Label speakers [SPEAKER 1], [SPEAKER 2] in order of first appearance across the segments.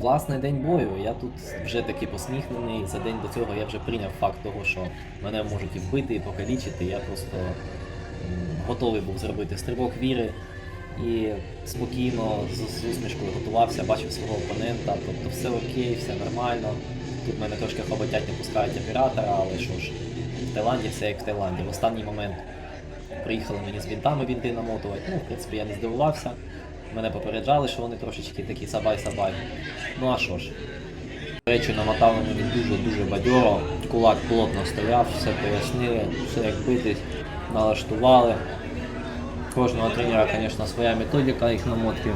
[SPEAKER 1] власне день бою. Я тут вже такий посміхнений. За день до цього я вже прийняв факт того, що мене можуть і вбити, і покалічити. Я просто готовий був зробити стрибок віри і спокійно з усмішкою готувався, бачив свого опонента. Тобто все окей, все нормально. Тут мене трошки хоботять, не пускають оператора, але що ж, в Таїланді все як в Таїланді. В останній момент приїхали мені з бінтами бінти намотувати. Ну, в принципі, я не здивувався. Мене попереджали, що вони трошечки такі сабай-сабай. Ну а що ж. До речі, намотали мені дуже-дуже бадьоро. Кулак плотно стояв, все пояснили, все як битись, налаштували. Кожного тренера, звісно, своя методика їх намотки.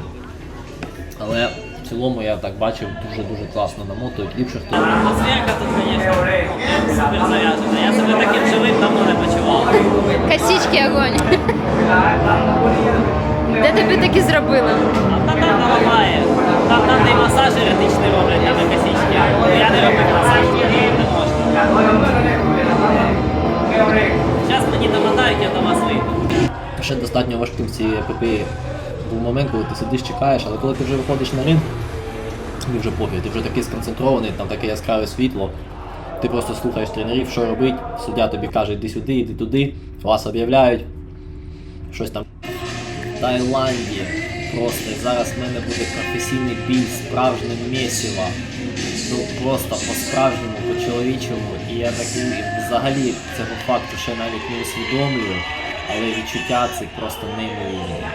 [SPEAKER 1] Але в цілому я так бачив, дуже-дуже класно намотують. Ліпше хто.
[SPEAKER 2] Атмосферка тут, звісно, супер заряджена. Я себе таким живим давно не почував.
[SPEAKER 3] Косички огонь. Де тобі такі зробили?
[SPEAKER 2] А там там наламає. Там там де масаж еретичний роблять, там і косички. Я не робив масаж, не можна. Зараз мені намотають, я до вас вийду.
[SPEAKER 1] Ще достатньо важким в цій епопеї був момент, коли ти сидиш, чекаєш, але коли ти вже виходиш на ринг, тобі вже пофіг, ти вже такий сконцентрований, там таке яскраве світло. Ти просто слухаєш тренерів, що робить, суддя тобі каже, йди сюди, йди туди, вас об'являють. Щось там. Таїланді просто і зараз в мене буде професійний бій, справжнім місіва. Ну просто по-справжньому, по-чоловічому. І я так взагалі цього факту ще навіть не усвідомлюю, але відчуття це просто неймовірне.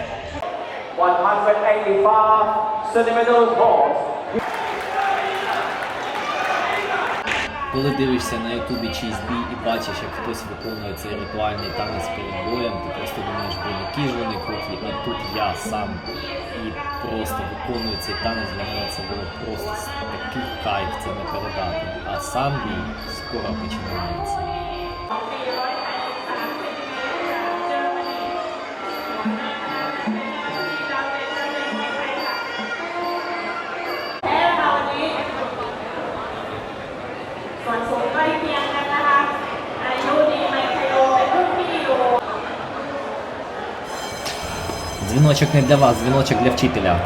[SPEAKER 4] 185 centimeters pause.
[SPEAKER 1] Коли дивишся на ютубі чийсь бій і бачиш, як хтось виконує цей ритуальний танець перед боєм, ти просто думаєш, блін, які ж вони круті, а тут я сам і просто виконую цей танець, для мене це було просто такий кайф, це не передати. А сам бій скоро починається. Дзвіночок не для вас, дзвіночок для вчителя.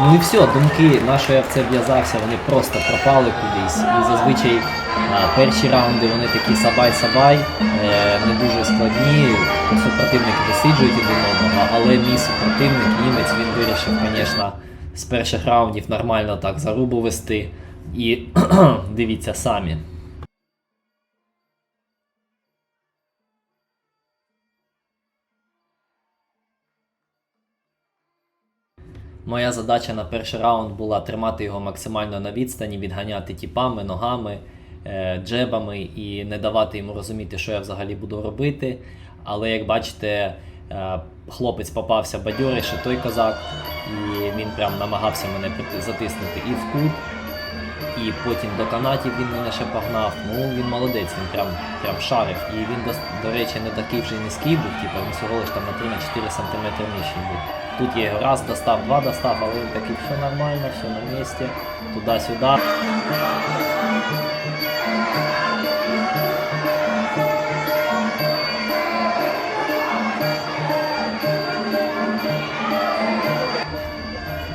[SPEAKER 1] Ну і все, думки, на що я в це в'язався, вони просто пропали кудись. І зазвичай перші раунди вони такі сабай-сабай, не дуже складні, супротивники висиджують один одного, але мій супротивник, німець, він вирішив, звісно, з перших раундів нормально так зарубу вести. І дивіться самі. Моя задача на перший раунд була тримати його максимально на відстані, відганяти тіпами, ногами, е, джебами і не давати йому розуміти, що я взагалі буду робити. Але як бачите, е, хлопець попався бадьоріше, той козак, і він прям намагався мене затиснути і в кут, і потім до канатів він мене ще погнав. Ну він молодець, він прям, прям шарив. І він, до, до речі, не такий вже низький був, типу, він всього лиш там на 3-4 см нижчий був. Тут я його раз достав, два достав, але він такий, все нормально, все на місці, туди-сюди.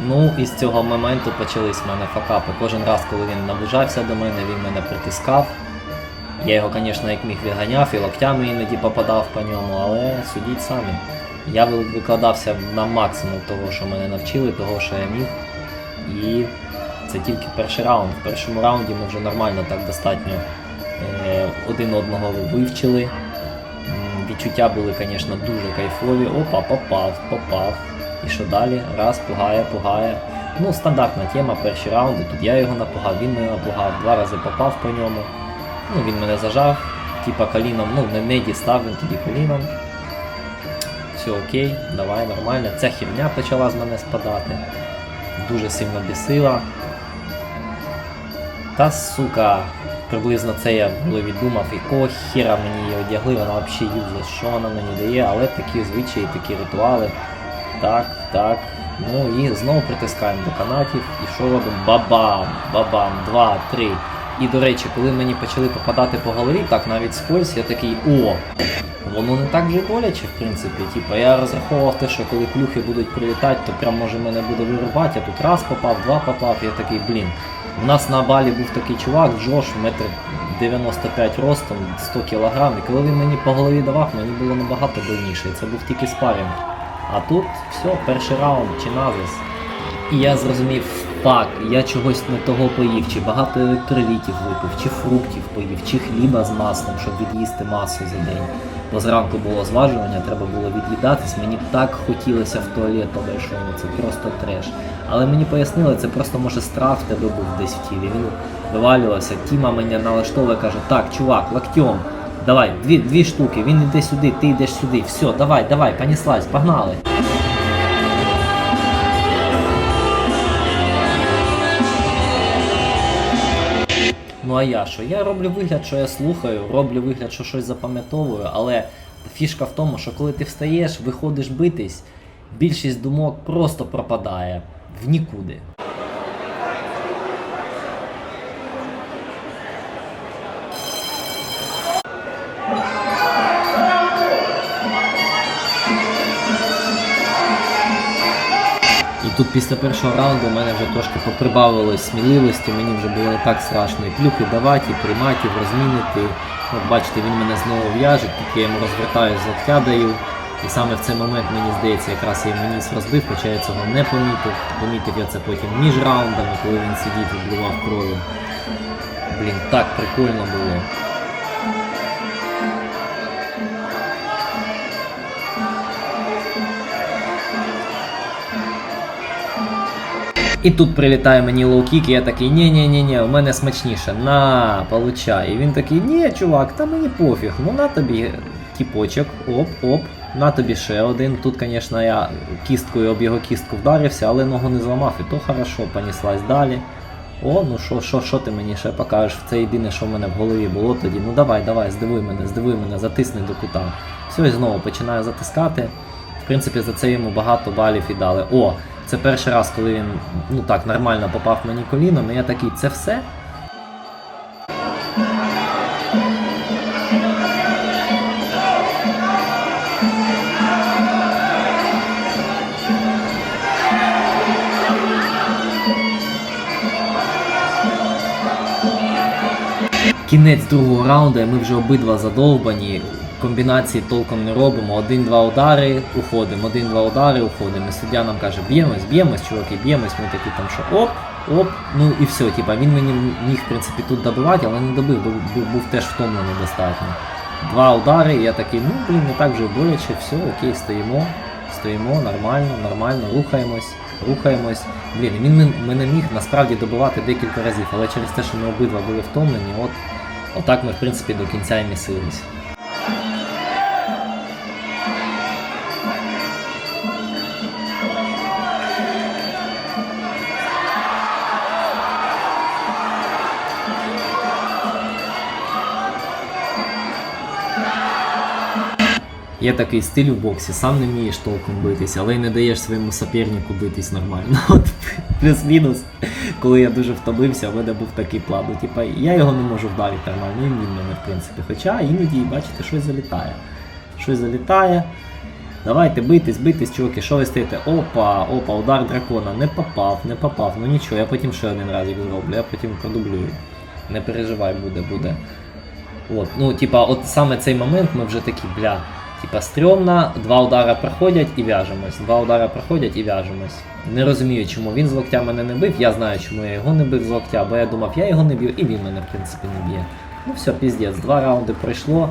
[SPEAKER 1] Ну, і з цього моменту почались в мене факапи. Кожен раз, коли він наближався до мене, він мене притискав. Я його, звісно, як міг відганяв і локтями іноді попадав по ньому, але судіть самі. Я викладався на максимум того, що мене навчили, того, що я міг. І це тільки перший раунд. В першому раунді ми вже нормально так достатньо е, один одного вивчили. Відчуття були, звісно, дуже кайфові. Опа, попав, попав. І що далі? Раз, пугає, пугає. Ну, стандартна тема, перші раунди. Тут я його напугав, він мене напугав, два рази попав по ньому. Ну, він мене зажав, типа коліном, ну не, не дістав він тоді коліном. Все окей, давай, нормально. Ця херня почала з мене спадати. Дуже сильно бісила. Та сука, приблизно це я в голові думав, якого хера мені її одягли, вона взагалі юзлес, що вона мені дає, але такі звичаї, такі ритуали. Так, так. Ну і знову притискаємо до канатів. І що робимо? Бабам! Бабам! Два, три. І до речі, коли мені почали попадати по голові, так навіть скользь, я такий о. Воно не так вже боляче, в принципі. Типа я розраховував те, що коли плюхи будуть прилітати, то прям може мене буде вирубати, а тут раз попав, два попав, я такий, блін. У нас на балі був такий чувак, Джош, метр 95 ростом, 100 кг, і коли він мені по голові давав, мені було набагато больніше. І це був тільки спарінг. А тут все, перший раунд, чи назис. І я зрозумів, фак, я чогось не того поїв, чи багато електролітів випив, чи фруктів поїв, чи хліба з маслом, щоб від'їсти масу за день. Бо зранку було зважування, треба було від'їдатись. Мені так хотілося в туалет по большому, це просто треш. Але мені пояснили, це просто може страх в тебе був десь в тілі. Він вивалювався. Тіма мене налаштовує, каже, так, чувак, локтем, давай, дві, дві штуки, він йде сюди, ти йдеш сюди. Все, давай, давай, понеслась, погнали. Ну а я що? Я роблю вигляд, що я слухаю, роблю вигляд, що щось запам'ятовую, але фішка в тому, що коли ти встаєш, виходиш битись, більшість думок просто пропадає в нікуди. Тут після першого раунду у мене вже трошки поприбавилось сміливості, мені вже було не так страшно і плюхи давати, і приймати, і розмінити. От бачите, він мене знову в'яже, тут я йому розвертаю з локтя. І саме в цей момент, мені здається, якраз я ніс розбив, хоча я цього не помітив. Помітив я це потім між раундами, коли він сидів і вбивав кров'ю. Блін, так прикольно було. І тут прилітає мені лоу-кік, і я такий, ні ні ні ні у мене смачніше, на, получай. І він такий, ні, чувак, та мені пофіг, ну на тобі тіпочок, оп, оп, на тобі ще один. Тут, звісно, я кісткою об його кістку вдарився, але ногу не зламав, і то хорошо, поніслась далі. О, ну що, що, що ти мені ще покажеш? Це єдине, що в мене в голові було тоді. Ну давай, давай, здивуй мене, здивуй мене, затисни до кута. Все, і знову починаю затискати. В принципі, за це йому багато балів і дали. О, це перший раз, коли він ну так нормально попав мені коліном, і я такий, це все? Кінець другого раунду, і ми вже обидва задовбані. Комбінації толком не робимо. Один-два удари, уходимо, один-два удари, уходимо. І суддя нам каже, б'ємось, б'ємось, чуваки, б'ємось. Ми такі там, що оп, оп, ну і все. Типа він мені міг, в принципі, тут добивати, але не добив, був, був, був теж втомлений достатньо. Два удари, і я такий, ну блін, не так вже боляче, все, окей, стоїмо. Стоїмо, нормально, нормально, рухаємось, рухаємось. Блін, він мене міг насправді добивати декілька разів, але через те, що ми обидва були втомлені, от отак ми в принципі до кінця і місились. Є такий стиль в боксі, сам не вмієш толком битись, але й не даєш своєму сопернику битись нормально. От плюс-мінус, коли я дуже втомився, у мене був такий план. Ну, типа, я його не можу вдарити нормально, і він мене, в принципі. Хоча іноді, бачите, щось залітає. Щось залітає. Давайте битись, битись, чуваки, що ви стоїте? Опа, опа, удар дракона. Не попав, не попав. Ну нічого, я потім ще один раз їх зроблю, я потім продублюю. Не переживай, буде, буде. От, ну, типа, от саме цей момент ми вже такі, бля, типа, стрьомна, два удара проходять і в'яжемось. Два удара проходять і в'яжемось. Не розумію, чому він з локтя мене не бив. Я знаю, чому я його не бив з локтя, бо я думав, я його не б'ю, і він мене, в принципі, не б'є. Ну все, піздець, два раунди пройшло.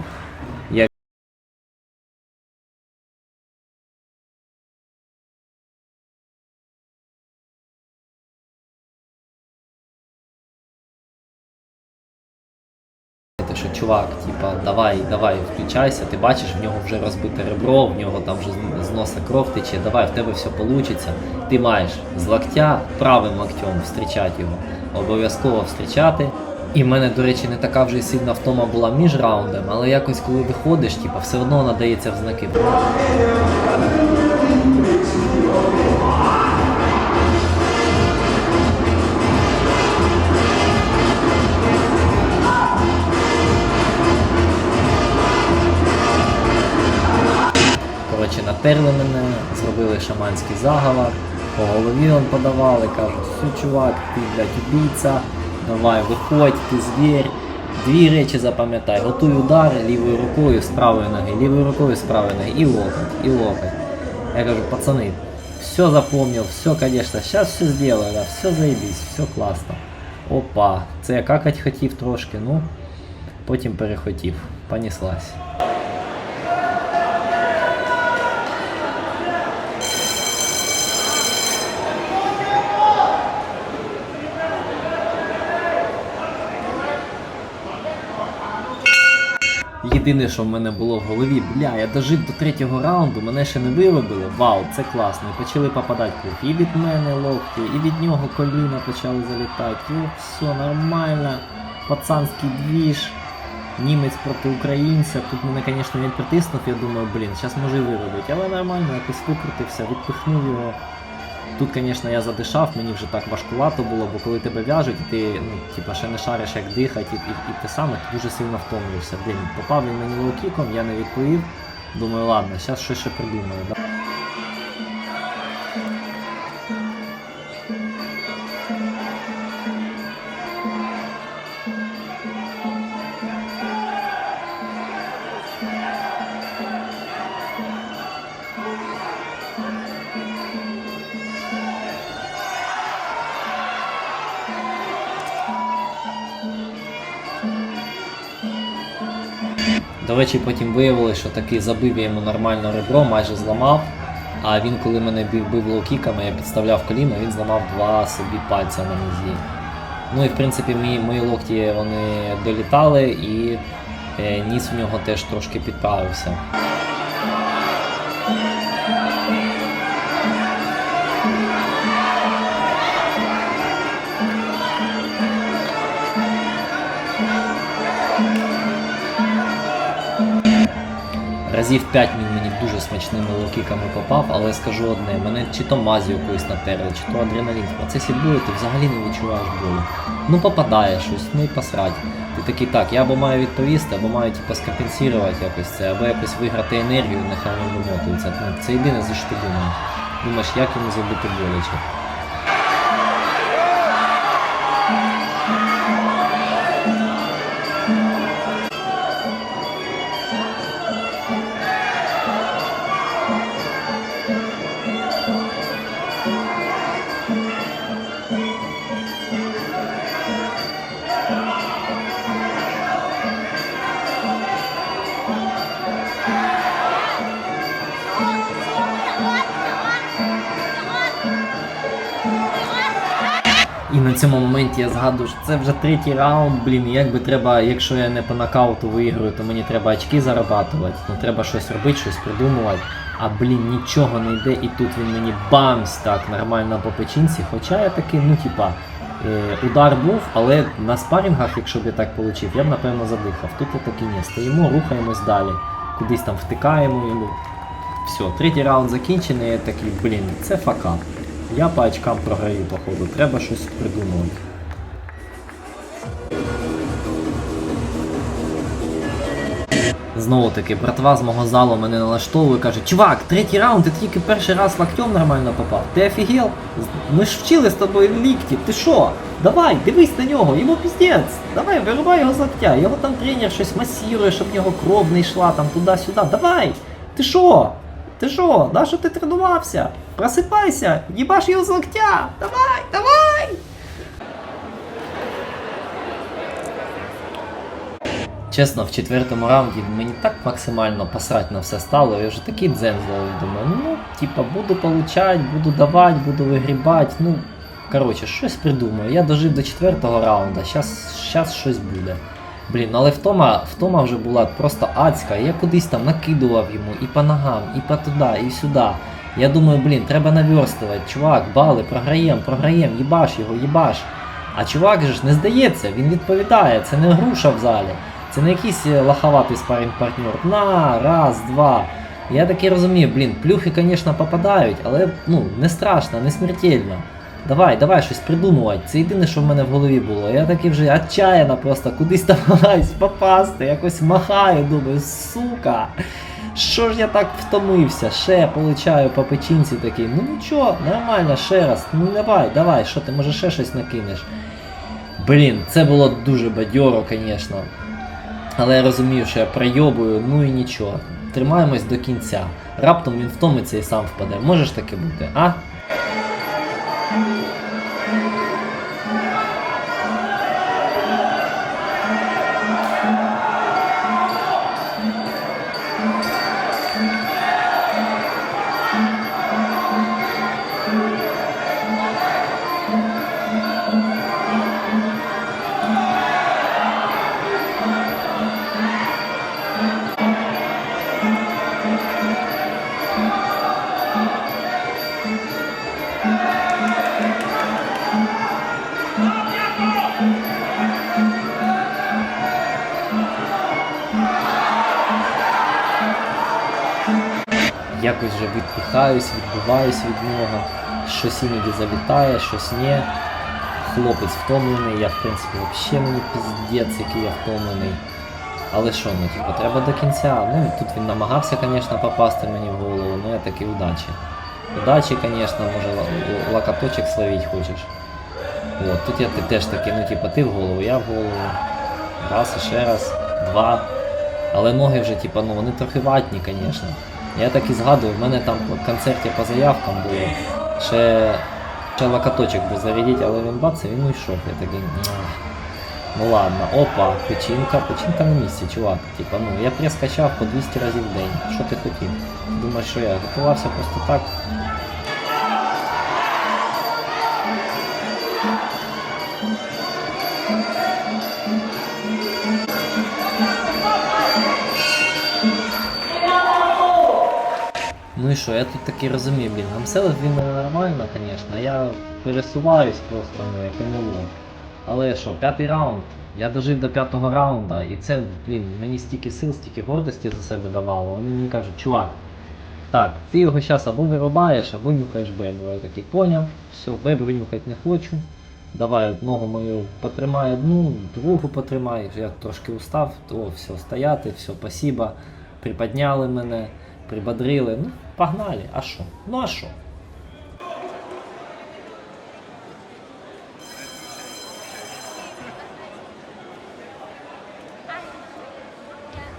[SPEAKER 1] Що чувак, типа, давай, давай, включайся, ти бачиш, в нього вже розбите ребро, в нього там вже з- носа кров тече, давай, в тебе все вийде. Ти маєш з локтя правим локтем зустрічати його, обов'язково зустрічати. І в мене, до речі, не така вже сильна втома була між раундами, але якось коли виходиш, типа, все одно надається в знаки. Натерли мене, зробили шаманський заговор, по голові он подавали, кажуть, все, чувак, ти, блядь, убійця, давай, виходь, ти звір. Дві речі запам'ятай, готуй удар лівою рукою з правої ноги, лівою рукою з правої ноги, і локоть, і локоть. Я кажу, пацаны, все запомнил, все, конечно, сейчас все сделаю, да, все заебись, все класно. Опа, це я какать хотів трошки, ну, потім перехотів, понеслась. Єдине, що в мене було в голові, бля, я дожив до третього раунду, мене ще не виробили. Вау, це класно. І почали попадати круг. І від мене локті, і від нього коліна почали залітати. І все нормально. Пацанський двіж. Німець проти українця. Тут мене, звісно, він притиснув, я думаю, блін, зараз може і виробить. Але нормально, якось викрутився, відпихнув його. Тут, звісно, я задишав, мені вже так важкувато було, бо коли тебе в'яжуть, ти ну, типа, ще не шариш, як дихати, і, і, і ти саме ти дуже сильно втомлюєшся. Блін, попав він мені лоу-кіком, я не відповів. Думаю, ладно, зараз щось ще придумаю. Да? Речі, потім виявилося, що таки забив я йому нормально ребро, майже зламав. А він, коли мене бив, бив лоу-кіками, я підставляв коліно, він зламав два собі пальця на нозі. Ну і в принципі мої, мої локті вони долітали і е, ніс в нього теж трошки підправився. Разів 5 він мені дуже смачними локіками попав, але скажу одне, мене чи то мазю якоюсь натерли, чи то адреналін. В процесі бою ти взагалі не відчуваєш болю. Ну попадає щось, ну і посрать. Ти такий так, я або маю відповісти, або маю типу, скомпенсувати якось це, або якось виграти енергію, нехай він вимотується. Ну, це єдине за що ти думаєш. Думаєш, як йому зробити боляче. Я згадую, що це вже третій раунд, блін, і як би треба, якщо я не по нокауту виграю, то мені треба очки зарабатувати, ну треба щось робити, щось придумувати. А блін, нічого не йде, і тут він мені бамс так нормально по печінці. Хоча я такий, ну типа, е, удар був, але на спарінгах, якщо б я так получив, я б напевно задихав. Тут я такий ні, стоїмо, рухаємось далі. Кудись там втикаємо йому. Все, третій раунд закінчений, я такий, блін, це факап. Я по очкам програю, походу, треба щось придумувати. Знову таки, братва з мого залу мене налаштовує, каже, чувак, третій раунд, ти тільки перший раз локтем нормально попав. Ти офігел? Ми ж вчили з тобою лікті, ти що? Давай, дивись на нього, йому піздець. Давай, вирубай його з локтя. Його там тренер щось масірує, щоб в нього кров не йшла там туди-сюди. Давай! Ти що? Ти що? Да що ти тренувався? Просипайся! Їбаш його з локтя! Давай, давай! Чесно, в четвертому раунді мені так максимально посрать на все стало, я вже такий дзен зловив, думаю, ну, типа, буду получать, буду давати, буду вигрібати, ну, коротше, щось придумаю. Я дожив до четвертого раунду, щас щось буде. Блін, але втома, втома вже була просто адська, я кудись там накидував йому і по ногам, і по туди, і сюди. Я думаю, блін, треба наверстувати, чувак, бали, програєм, програєм, їбаш його, їбаш. А чувак же ж не здається, він відповідає, це не груша в залі. Це не якийсь е, лоховатий спарінг партнер. На, раз, два. Я таки розумію, блін, плюхи, звісно, попадають, але ну, не страшно, не смертельно. Давай, давай щось придумувати. Це єдине, що в мене в голові було. Я таки вже отчаяно просто кудись намагаюсь попасти, якось махаю, думаю, сука. Що ж я так втомився? Ще получаю по печінці такий. Ну нічого, нормально, ще раз. Ну давай, давай, що ти може ще щось накинеш? Блін, це було дуже бадьоро, звісно. Але я розумію, що я прийобую, ну і нічого. Тримаємось до кінця. Раптом він втомиться і сам впаде. Може ж таке бути, а? Якось вже відпихаюсь, відбиваюсь від нього. Щось іноді залітає, щось ні. Хлопець втомлений, я в принципі взагалі мені піздець, який я втомлений. Але що, ну типу, треба до кінця. Ну тут він намагався, звісно, попасти мені в голову, ну я таки удачі. Удачі, звісно, може ла- ла- локоточок словить хочеш. От, тут я теж таки, ну типу, ти в голову, я в голову. Раз ще раз, два. Але ноги вже, типу, ну вони трохи ватні, звісно. Я так і згадую, в мене там в концерті по заявкам було. Ще, ще локоточок би зарядити, але він бац, і він уйшов. Я такий. Ну ладно, опа, печінка, печінка на місці, чувак. Типа, ну я прес качав по 200 разів в день. Що ти хотів? Думаєш, що я готувався просто так? Ну і що, я тут таки розумію, блін, гамселив він мене нормально, звісно, я пересуваюсь просто, ну, як було. Але що, п'ятий раунд, я дожив до п'ятого раунда, і це, блін, мені стільки сил, стільки гордості за себе давало. Вони мені кажуть, чувак, так, ти його зараз або вирубаєш, або нюхаєш бебру. Я такий поняв, все, бебру нюхати не хочу. Давай ногу мою потримай одну, другу потримай. Я трошки устав, то все, стояти, все, спасибо. Приподняли мене, прибодрили. Ну, погнали. А що? Ну а що?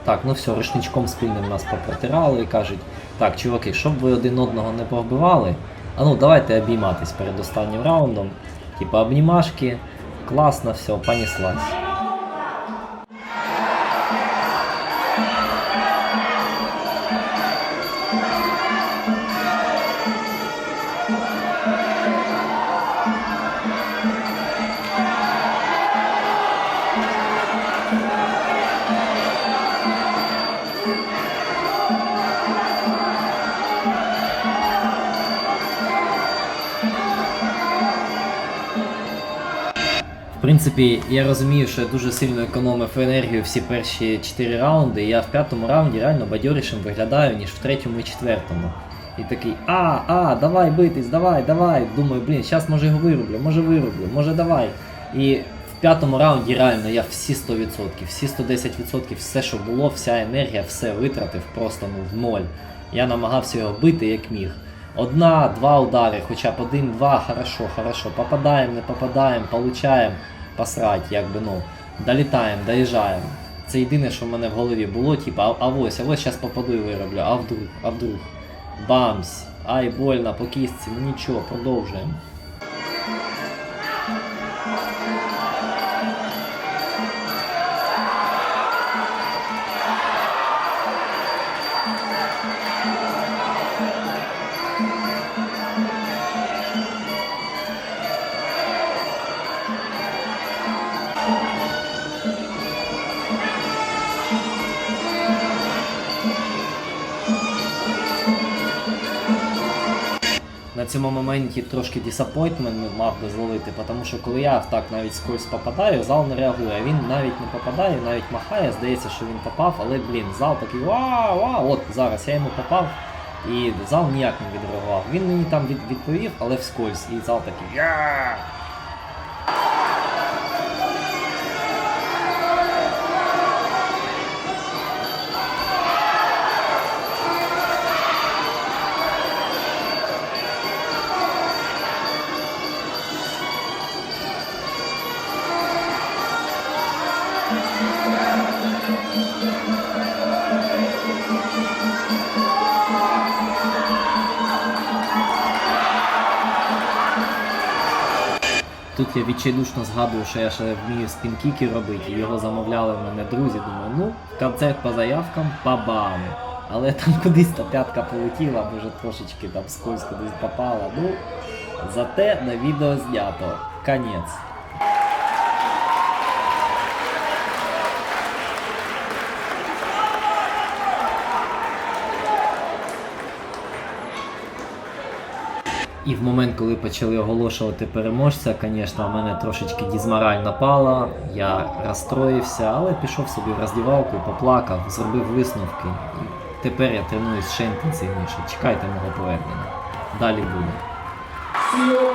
[SPEAKER 1] Так, ну все, рушничком спільним нас попротирали і кажуть, так, чуваки, щоб ви один одного не повбивали, а ну давайте обійматись перед останнім раундом. Типа обнімашки, класно, все, понеслась. Принципі, я розумію, що я дуже сильно економив енергію всі перші 4 раунди, і я в п'ятому раунді реально бадьорішим виглядаю, ніж в третьому і четвертому. І такий, а, а, давай битись, давай, давай. Думаю, блін, зараз може його вирублю, може вирублю, може давай. І в п'ятому раунді реально я всі 100%, всі 110%, все, що було, вся енергія, все витратив просто ну, в ноль. Я намагався його бити як міг. Одна, два удари, хоча б один-два, хорошо, хорошо. Попадаємо, не попадаємо, получаємо, посрать, якби ну. Долітаємо, доїжджаємо. Це єдине, що в мене в голові було, типу, а, а ось, а ось зараз попаду і вироблю, а вдруг, а вдруг. Бамс, ай, больно, по кістці, ну нічого, продовжуємо. Цьому моменті трошки disappointment мав би зловити, тому що коли я так навіть скользь попадаю, зал не реагує. Він навіть не попадає, навіть махає, здається, що він попав, але блін, зал такий вау, вау, от зараз я йому попав, і зал ніяк не відреагував. Він мені там від, відповів, але вскользь, і зал такий я. Я відчайдушно згадую, що я ще вмію спінкіки робити, його замовляли в мене друзі. Думаю, ну, концерт по заявкам, па-бам. Але там кудись та п'ятка полетіла, може трошечки там скользко кудись попала. Ну, зате на відео знято. Конець. І в момент, коли почали оголошувати переможця, звісно, в мене трошечки дізмораль напала, я розстроївся, але пішов собі в роздівалку, поплакав, зробив висновки. І тепер я тренуюсь ще інтенсивніше. Чекайте мого повернення. Далі буде.
[SPEAKER 4] See